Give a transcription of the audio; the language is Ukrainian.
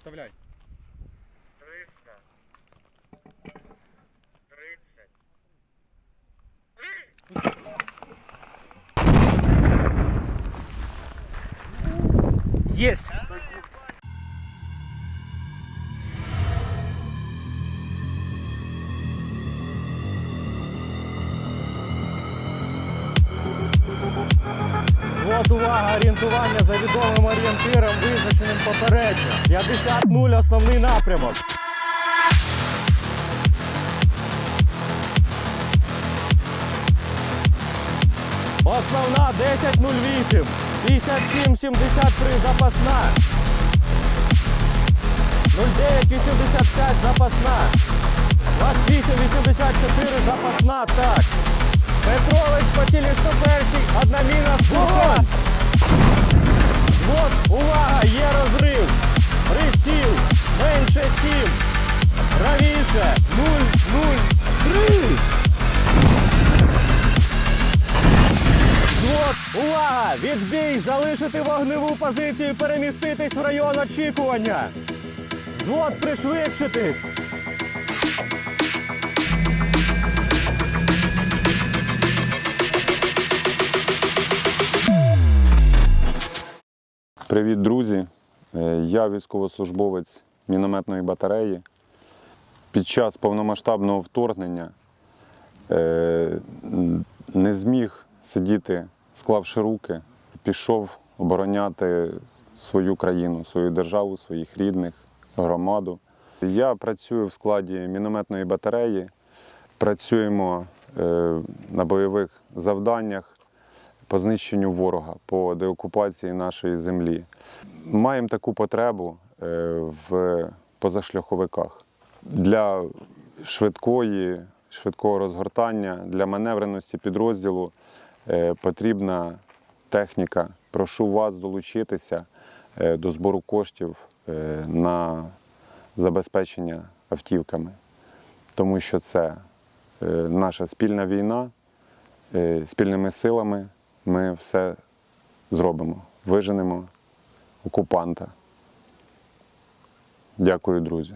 Вставляй. 300. 30. Есть! От увага, орієнтування за відомим орієнтиром, визначеним попередньо. 50-0 основний напрямок. Основна 10.08, 57.73 запасна. 09.85 запасна. 28.84 запасна, так. Петрович по тілі 101, Звод, увага! Відбій, залишити вогневу позицію і переміститись в район очікування. Звод, пришвидшитись. Привіт, друзі! Е, Я військовослужбовець мінометної батареї. Під час повномасштабного вторгнення е, не зміг сидіти, склавши руки, пішов обороняти свою країну, свою державу, своїх рідних, громаду. Я працюю в складі мінометної батареї, працюємо е, на бойових завданнях по знищенню ворога, по деокупації нашої землі. Маємо таку потребу е, в позашляховиках для швидкої, швидкого розгортання, для маневреності підрозділу потрібна техніка. Прошу вас долучитися е, до збору коштів е, на забезпечення автівками, тому що це е, наша спільна війна, е, спільними силами ми все зробимо, виженемо окупанта. Дякую, друзі.